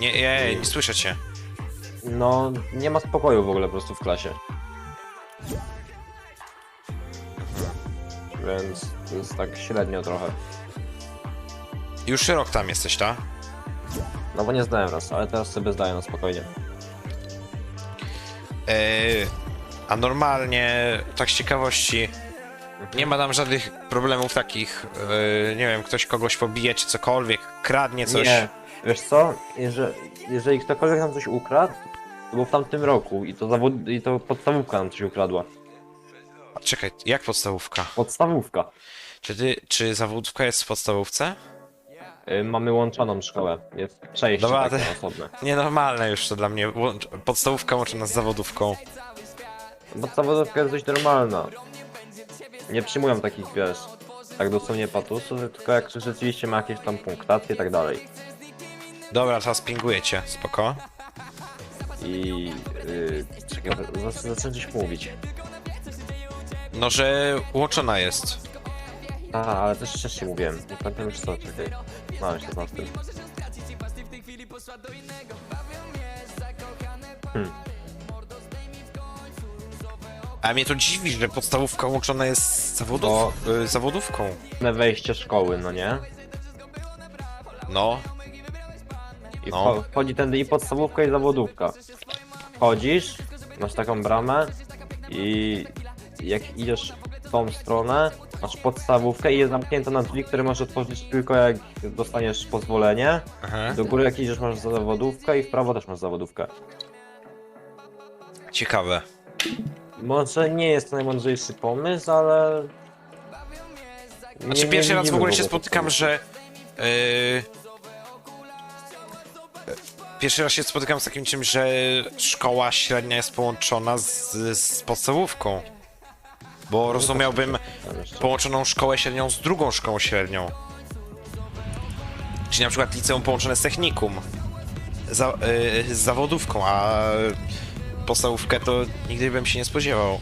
Nie, ej, nie słyszę cię. No, nie ma spokoju w ogóle po prostu w klasie. Więc to jest tak średnio trochę. Już rok tam jesteś, tak? No bo nie zdałem raz, ale teraz sobie zdaję na spokojnie. Eee, a normalnie, tak z ciekawości, nie ma tam żadnych problemów takich, eee, nie wiem, ktoś kogoś pobije czy cokolwiek, kradnie coś. Nie, wiesz co? Jeżeli, jeżeli ktokolwiek nam coś ukradł, to było w tamtym roku i to, zawod... i to podstawówka nam coś ukradła. A Czekaj, jak podstawówka? Podstawówka. Czy, ty, czy zawódówka jest w podstawówce? Y, mamy łączoną szkołę. Jest przejście Dobra, takie to- osobne. Nienormalne już to dla mnie, łącz- podstawówka łączona z zawodówką. Podstawówka jest dość normalna. Nie przyjmują takich, wiesz, tak dosłownie patusów, tylko jak rzeczywiście ma jakieś tam punktacje i tak dalej. Dobra, teraz pinguję cię, spoko. I... Yy, czekaj, zac- zacząłem coś mówić. No, że łączona jest. A, ale też wcześniej mówiłem. Nie pamiętam już co, czekaj. Mam się z tym. Hmm. A mnie to dziwi, że podstawówka łączona jest z zawodów, y, zawodówką. Na wejście szkoły, no nie? No, I No. wcho- wchodzi tędy i podstawówka i zawodówka. Wchodzisz, masz taką bramę i jak idziesz w tą stronę, masz podstawówkę i jest zamknięta na drzwi, które możesz otworzyć tylko jak dostaniesz pozwolenie. aha. Do góry jak idziesz masz zawodówkę i w prawo też masz zawodówkę. ciekawe. Może nie jest to najmądrzejszy pomysł, ale... Znaczy nie- nie pierwszy raz w widzimy ogóle się spotykam, że... Yy, pierwszy raz się spotykam z takim czymś, że szkoła średnia jest połączona z, z podstawówką. Bo rozumiałbym Tam jeszcze. połączoną szkołę średnią z drugą szkołą średnią. Czyli na przykład liceum połączone z technikum. Za, yy, z zawodówką, a podstawówkę to nigdy bym się nie spodziewał.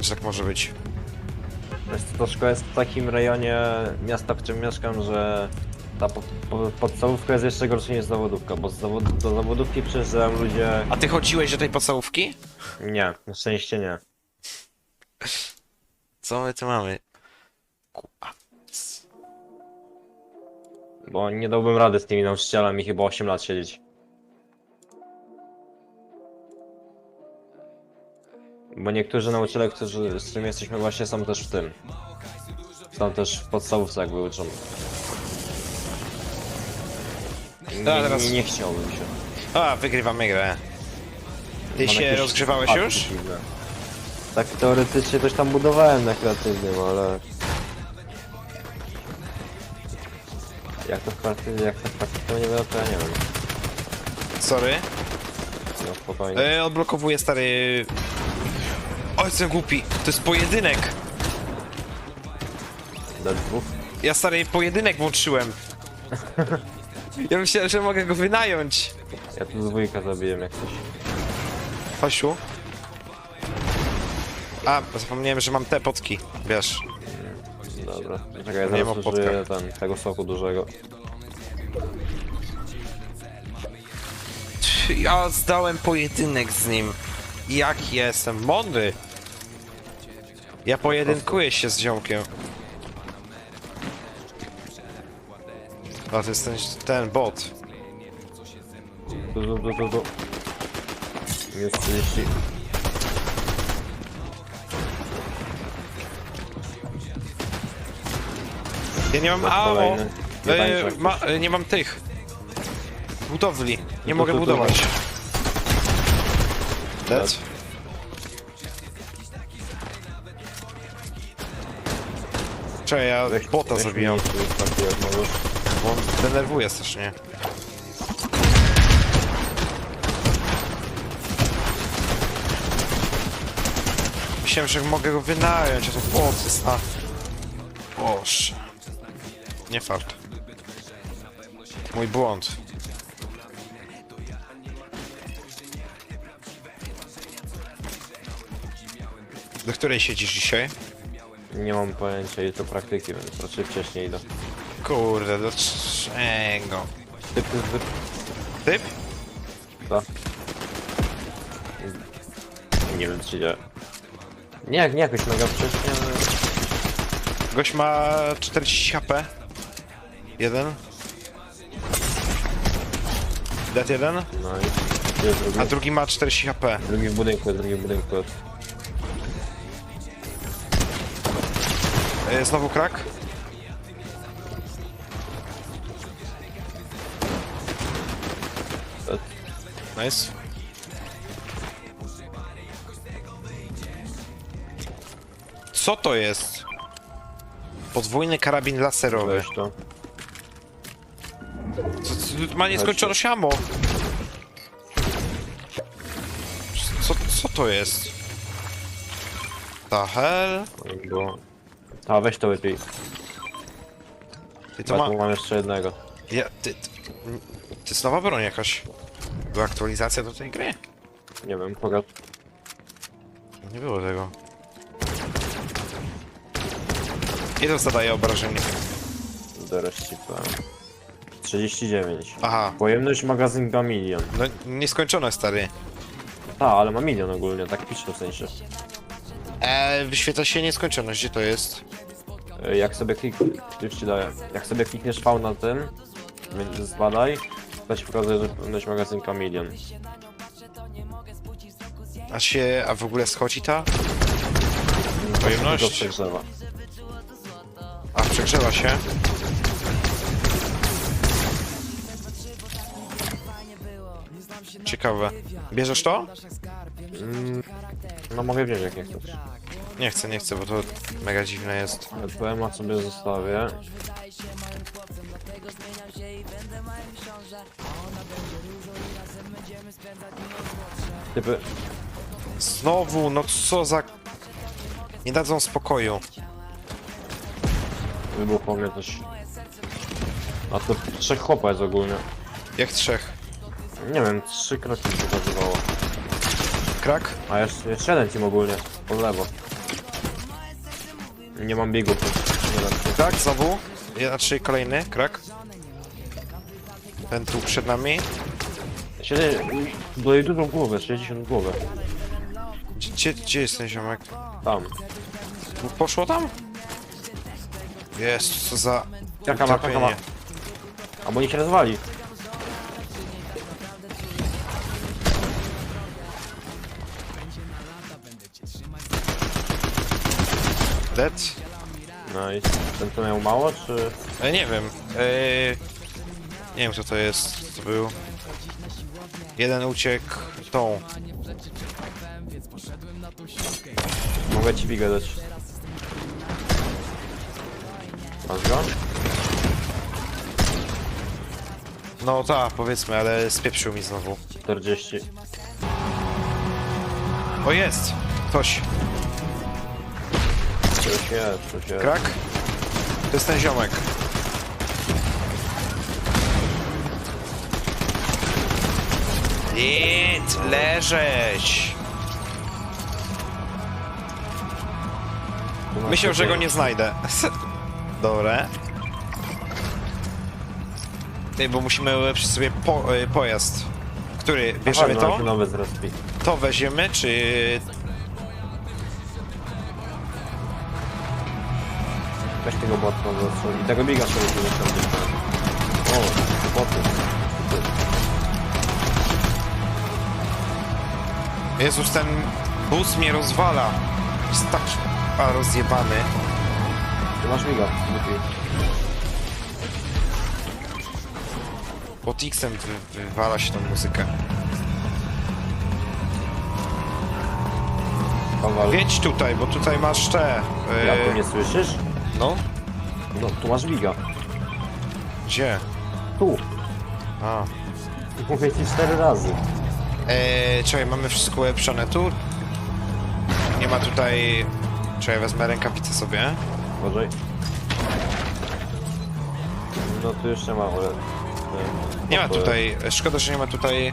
Że tak może być. Wiesz co, to szkoła jest w takim rejonie miasta, w którym mieszkam, że ta po, po, podstawówka jest jeszcze gorsza niż zawodówka, bo z zawod, do zawodówki przyjeżdżają ludzie... A ty chodziłeś do tej podstawówki? Nie, na szczęście nie. Co my tu mamy? Bo nie dałbym rady z tymi nauczycielami chyba 8 lat siedzieć. Bo niektórzy nauczyciele, którzy, z którymi jesteśmy właśnie są też w tym. Są też w podstawówce jakby uczą. Nie, Dobra, teraz- nie, nie chciałbym się. A, wygrywamy grę. Ty Mam się jakieś rozgrzewałeś już? dziwne. Tak teoretycznie coś tam budowałem na kreatywnym, ale... Jak to w praktyce, jak to w praktyce nie wiem, to ja nie wiem. Sorry. No spokojnie. E, odblokowuję stary... O, jestem głupi. To jest pojedynek. Do dwóch. Ja stary pojedynek włączyłem. Ja myślałem, że mogę go wynająć. Ja tu dwójkę zabiłem jak coś. Pasiu. A, zapomniałem, że mam te potki. Wiesz. Dobra. Czekaj, ja Nie zaraz mam użyję ten, tego soku dużego. Ja zdałem pojedynek z nim. Jak jestem mądry. Ja pojedynkuję się z ziomkiem. A to jest ten, ten bot. Tu, tu, tu, tu, tu. Jest 30. Ja nie mam AO. kolejny. E, ma, e, nie mam tych. Budowli. Nie mogę tu, tu, budować. Tak. Dead? Czekaj, ja Weź- bota weź zabijam. tu taki jak możesz. Bo on denerwuje strasznie. Myślałem, że mogę go wynająć, a to jest, a... Boże. Nie fart. Mój błąd. Do której siedzisz dzisiaj? Nie mam pojęcia to praktyki, więc raczej wcześniej idę. Kurde, do czego? Ty, ty, ty, Typ? To. Nie wiem, czy nie. Nie, nie jakoś mega wcześnie, ale... Gość ma 40 HP. Jeden. Dead jeden. No i... Jest drugi? A drugi ma 40 HP. Drugi w budynku, drugi w budynku. E, Znowu krak. Nice. Co to jest? Podwójny karabin laserowy. Weź to. Co, co, ma nieskończoność ammo. Co, co to jest? The hell? Bo... Ta, weź to lepiej. Ty To to ma... mam jeszcze jednego. Ja, ty, ty, to jest nowa broń jakaś. Była aktualizacja do tej gry? Nie wiem, pokaż. Nie było tego. Ile to zadaje obrażeń? Zaraz ci powiem. 39. Aha, Pojemność magazynka milion. no nieskończone stary. Ta, ale ma milion ogólnie, tak pisze w sensie. E, wyświetla się nieskończoność, gdzie to jest? E, Jak sobie klik... Już ci daję. Jak sobie klikniesz V na tym, więc zbadaj, że pojemność magazynka milion. A się, a w ogóle schodzi ta? Pojemność? przegrzewa. A, przegrzewa się. Ciekawe. Bierzesz to? Mm, no mogę wziąć jak nie chcesz. Nie chcę, nie chcę, bo to mega dziwne jest. PMA sobie zostawię. Typy, Znowu, no co za... Nie dadzą spokoju. wybuchło mnie coś. A to trzech chłopa jest ogólnie. Jak trzech. Nie wiem, trzy kroki mi pokazywało. Krak? A jeszcze, jeszcze jeden team ogólnie, po lewo. Nie mam się. Krak, znowu. Jedna, czyli kolejny, krak. Ten tu przed nami. Siedzi, dodaję dużą głowę, 60 głowę. Gdzie, gdzie, jest ten ziomek? Tam. Poszło tam? Jest, co za... Jaka ma, jaka ma. utrapienie. Albo nie się rozwali. Dead? No i ten co miał mało, czy... E, nie wiem. E, nie wiem kto to jest. Co to był? Jeden uciekł tą. Mogę ci bigę dać. Masz go? No ta, powiedzmy, ale spieprzył mi znowu. 40. O jest! Ktoś. Coś jest, coś jest. Krak? To jest ten ziomek. Nic, leżeć! Tu masz Myślał, że go tutaj- nie znajdę. Dobre. Ty, bo musimy ulepszyć sobie po, y, pojazd. Który? Bierzemy Aha, no, to? się nowy z respi. To weźmiemy, czy... tego botka zastrzeli. I tego biga sobie tu zostawię. O, boty. Jezus, ten bus mnie rozwala. Jest taki a, rozjebany. Ty masz biga, lepiej. Pod X-em wy, wywala się tą muzykę. Kowal. Wiedź tutaj, bo tutaj masz te... Ja tu y, nie słyszysz? No? No, tu masz biga. Gdzie? Tu. A. Mówię ci cztery razy. Eee, czekaj, mamy wszystko ulepszone tu. Nie ma tutaj... Czekaj, wezmę rękawice sobie. Uważaj. No tu jeszcze ma, ale... Nie ma tutaj... Szkoda, że nie ma tutaj...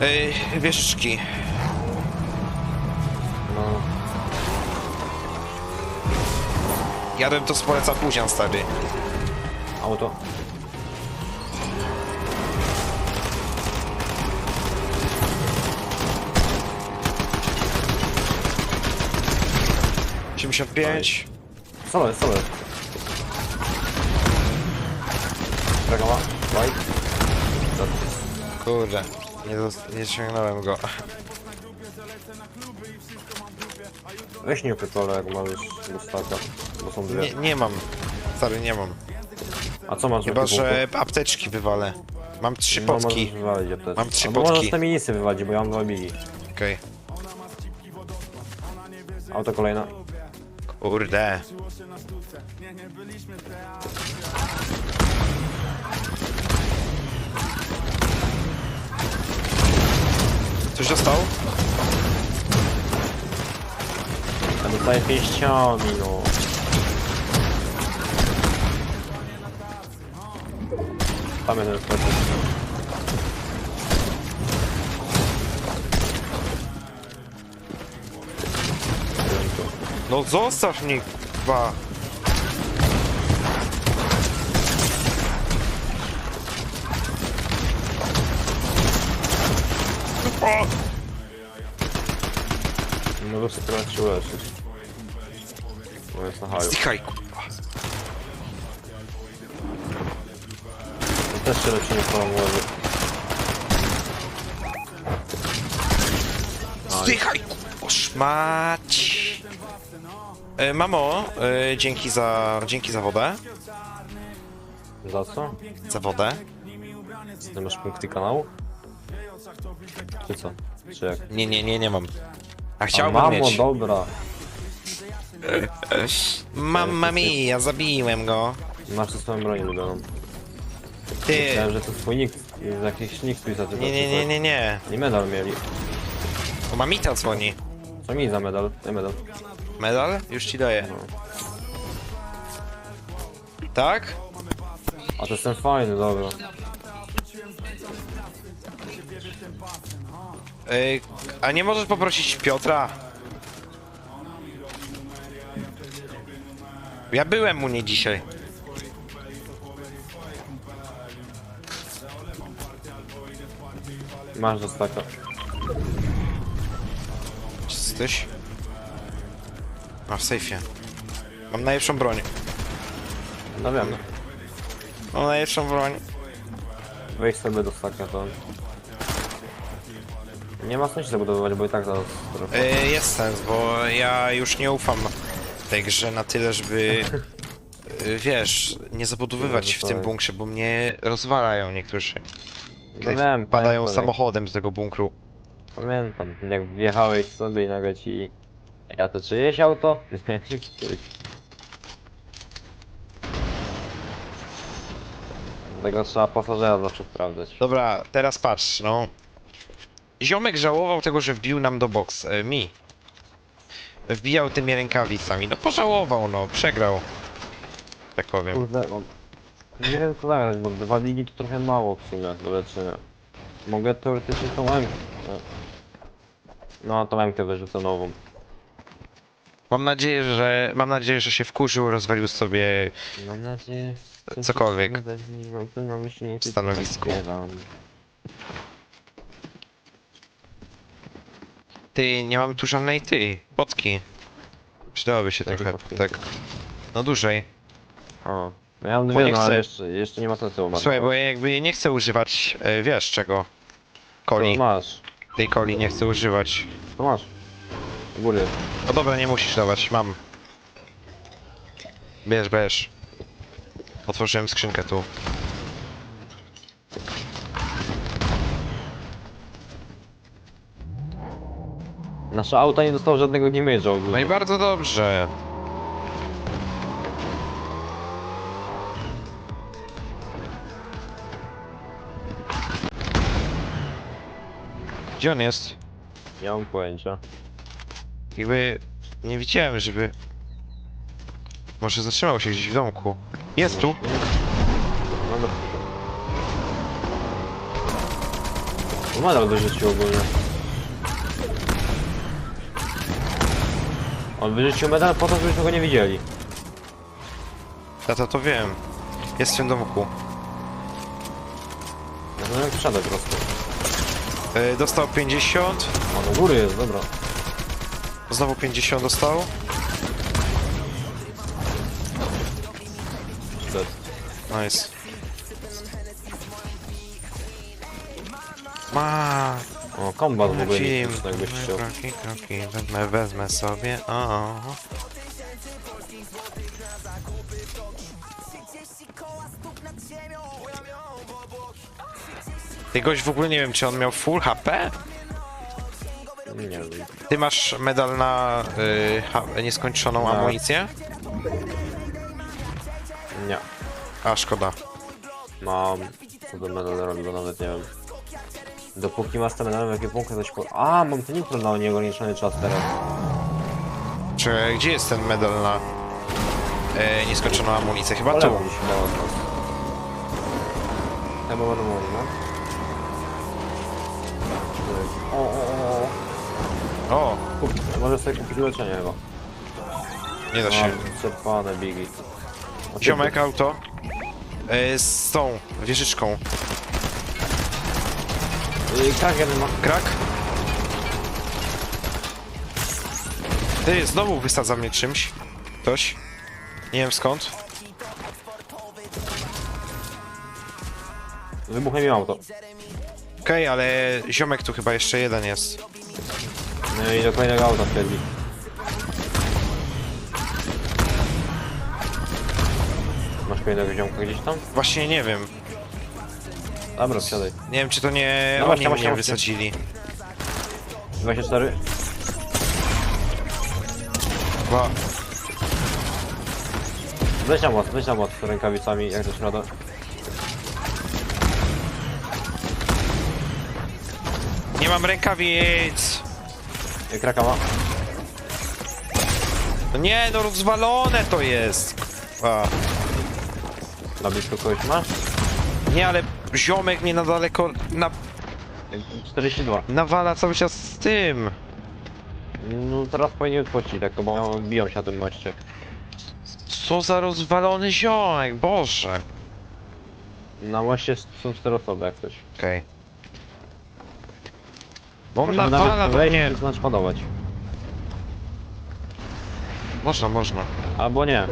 Eee, wieżyczki. Tak, ja bym to spolecał później, stary. Auto. Osiemdziesiąt pięć. Same, same. Dragoma. Kurde, nie, nie go. Weź nie pytole, jak masz dostaka, bo są dwie. Nie, nie mam. Stary, nie mam. A co masz Chyba, że apteczki wywalę. Mam trzy No, potki. możesz wywalić apteczkę. Mam trzy Albo potki. możesz te minisy wywalić, bo ja mam dwa bigi. Okej. Auto kolejne. Kurde. Coś dostał? Dostaję pięściami, no. Tam jeden wchodzi. No zostaw mnie, dwa. O! No to uleczyć. No jest na haju. Zdychaj, kurwa. Też się nie swoją uleży. Zdychaj, kurwa, szmać. E, mamo, e, dzięki za, dzięki za wodę. Za co? Za wodę. Ty masz punkty kanału? Czy co? Czy jak? Nie, nie, nie, nie mam. A A chciałbym mamo, mieć. dobra. Mamma mia, zabiłem go. Masz tu swoją broń ulubioną. Ty. Myślałem, że to twój nick, z jakichś nick tu jest Nie, nie, nie, nie, nie. I medal mieli. O, mamita dzwoni. Co mi za medal? Daj medal. Medal? Już ci daję. No. Tak? A to jest ten fajny, dobra. Ej, a nie możesz poprosić Piotra? Ja byłem u niej dzisiaj. Masz dostaka. Czy jesteś? A w sejfie. Mam najlepszą broń. No wiem. Mam najlepszą broń. Weź sobie dostaka to. Nie ma sensu zabudowywać, bo i tak zaraz... E, jest sens, bo ja już nie ufam tej grze na tyle, żeby e, wiesz, nie zabudowywać w tym bunkrze, bo mnie rozwalają niektórzy. No wiem, Padają pamiętam, samochodem z tego bunkru. Pamiętam, jak wjechałeś sobie i nagle ci... Ja to czyjeś auto? Dlatego trzeba pasażera zawsze sprawdzać. Dobra, teraz patrz, no. Ziomek żałował tego, że wbił nam do box. E, mi. Wbijał tymi rękawicami. No pożałował, no. Przegrał. Tak powiem. Kurde, no. Nie wiem co zagrać, bo dwa ligi to trochę mało w sumie do leczenia. Mogę teoretycznie tą M. No, tą M wyrzucę nową. Mam nadzieję, że... Mam nadzieję, że się wkurzył, rozwalił sobie... Mam nadzieję. że Cokolwiek. W stanowisku. Ty, nie mam tu żadnej ty. Potki. Przydałoby się Jakie trochę, potki? tak. No dłużej. O. No ja mam Bo nie no chcę. ale jeszcze, jeszcze nie ma sensu umarł. Słuchaj, bo ja jakby nie chcę używać, e, wiesz czego? Coli. masz. Tej coli nie chcę używać. To masz. W góry. No dobra, nie musisz dawać, mam. Bierz, bierz. Otworzyłem skrzynkę tu. Nasze auto nie dostało żadnego damage'a No ogólnie. i bardzo dobrze. Gdzie on jest? Nie mam pojęcia. Jakby nie widziałem, żeby... Może zatrzymał się gdzieś w domku. Jest tu! No dobra. No medal wyrzucił ogólnie. On wyrzucił medal po to, żebyśmy go nie widzieli. Ja to, to wiem. Jest w tym domku. Ja to jak przodek po prostu. E, dostał 50. A do góry jest, dobra. Znowu 50 dostał. Dead. Nice. Ma. O, kombat w ogóle nie jest jakbyś chciał. Kroki, kroki, wezmę, wezmę sobie. O. Ty gość w ogóle nie wiem, czy on miał full HP? Nie wiem. Ty masz medal na y, ha, nieskończoną Na- amunicję? Nie. A, szkoda. Mam. Co do medalu robi, bo nawet nie wiem. Dopóki masz ten medal w ekwipunku, coś po... A, mam ten nitro na nieograniczony czas teraz. Czy gdzie jest ten medal na y, nieskończoną amunicję? Chyba tu. mi się dało teraz. Chyba będę mógł, no. O, o, o, o. O, Kup, możesz sobie kupić leczenie chyba. nie da się. Przepane bigi. Ziomek, auto. Y, z tą wieżyczką. Tak jeden ma. Krak? Ty, znowu wysadza mnie czymś. Ktoś. Nie wiem skąd. Wybuchnie mi auto. Okej, ale ziomek tu chyba jeszcze jeden jest. No i do kolejnego auta wtedy. Masz kolejnego ziomka gdzieś tam? Właśnie nie wiem. Dobra, wsiadaj. Nie wiem czy to nie No oni właśnie, mnie właśnie, właśnie. wysadzili. 24. Chyba... Weź na moc, weź na moc z rękawicami, jak też rada. Nie mam rękawic! I kraka ma. No nie, no rozwalone to jest! A. Na blisko kogoś masz? Nie, ale ziomek mnie na daleko na, 42. nawala cały czas z tym. No teraz powinien odpuścić lekko, bo biją się na tym moście. Co za rozwalony ziomek, boże. Na moście są 4 osoby jak coś. Okej. Bo on Możemy nawala nawet wejść i ładować. Można, można. Albo nie.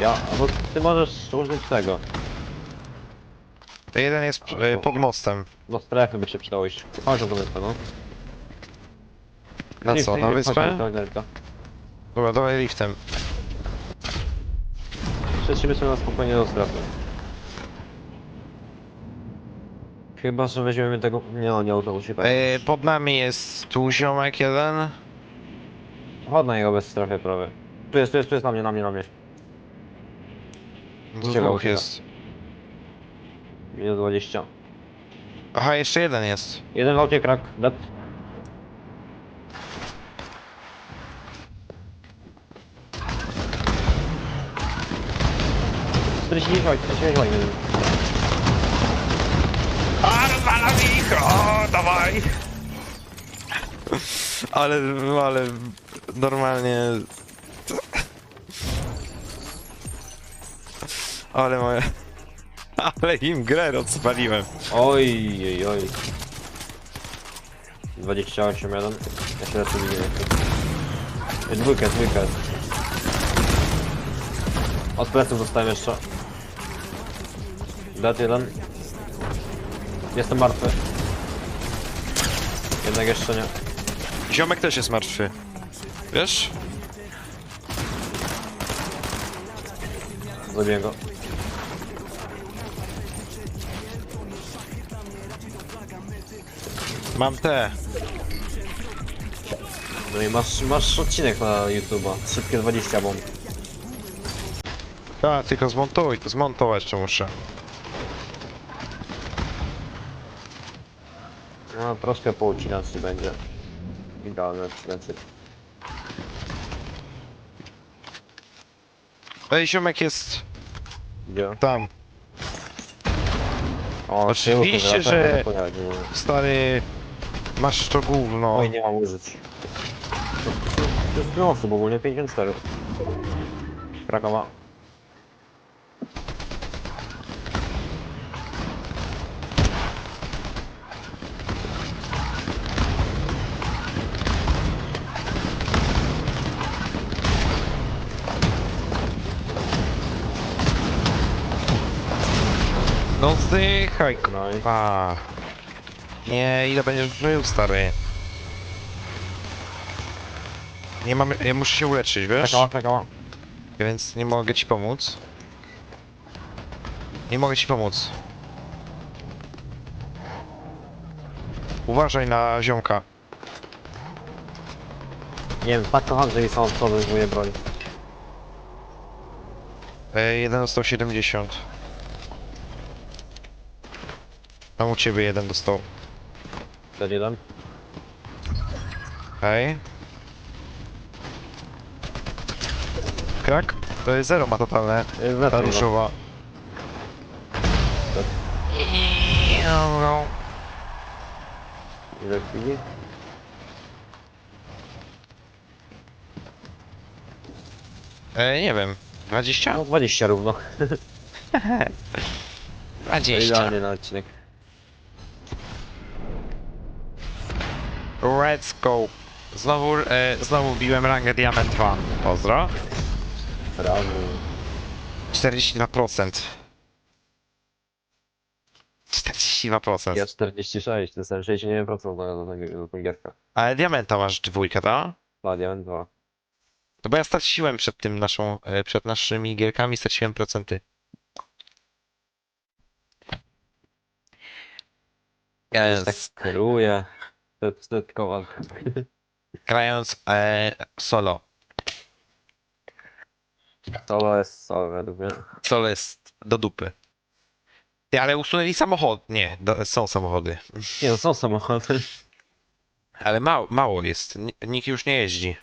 Ja, albo ty możesz użyć tego. To jeden jest e, pod mostem. Do strefy by się przydało iść. Chodź do wyspy, no. Na co, na wyspę? chodź, chodź, chodź, Dobra, dawaj liftem. Przetrzymy sobie na spokojnie do strefy. Chyba, że weźmiemy tego... Nie no, nie udało się tak. E, pod nami jest tu ziomek jeden. Chodź na jego bez strefy prawie. Tu jest, tu jest, tu jest na mnie, na mnie, na mnie. Dwóch jest. Minus 20. Aha, jeszcze jeden jest. Jeden w aucie krak, dead. Czterdzieści dziewięć, czterdzieści dziewięć. A, rozwalam ich! O, dawaj! Ale, ale normalnie... Ale moje... Ale im grę rozwaliłem. Oj, oj, oj. 28, jeden. Ja się lecę widzę. Dwójkę, dwójkę. Od pleców dostałem jeszcze. Dead jeden. Jestem martwy. Jednak jeszcze nie. Ziomek też jest martwy. Wiesz? Zabiję go. Mam te. No i masz, masz odcinek na YouTube'a. Szybkie 20 bomb. A, tylko zmontuj, to zmontować jeszcze muszę. No troszkę poucinacji będzie. Idealne plecy. Ej, ziomek jest Gdzie? tam. O, Oczywiście, że-. Stary... Masz to gówno. Oj, nie mam użyć. To, jest tyle osób ogólnie, 54. Krakowa. No zdychaj, No i. Nie, ile będziesz żył, stary? Nie mam, ja muszę się uleczyć, wiesz? czekała, czekała. Więc nie mogę ci pomóc. Nie mogę ci pomóc. Uważaj na ziomka. Nie wiem, kocham, że mi są co zajmuje broń. E, jeden dostał 70. Mam u ciebie jeden dostał. Ten jeden? Hej. Krak? To jest zero ma totalne. Jest Ta lecą, no. różowa. Ile chwili? E, nie wiem. 20? No 20 równo. 20. Idealnie na odcinek. Go. Znowu, e, znowu biłem rangę Diament 2. Pozdro. Razu. 42%. 42%. Ja 46, to jest 69% do, do, do, do tą gierkę. Ale diamenta masz dwójkę, tak? Dla diament 2. No bo ja straciłem przed tym naszą, e, przed naszymi gierkami straciłem procenty. Tak Yes. kieruje. To to jest kowal. Grając e, solo. To jest solo według mnie. Solo jest do dupy. Ty, ale usunęli samochód. Nie, do, są samochody. Nie no, są samochody. Ale mało, mało jest. N- Nikt już nie jeździ.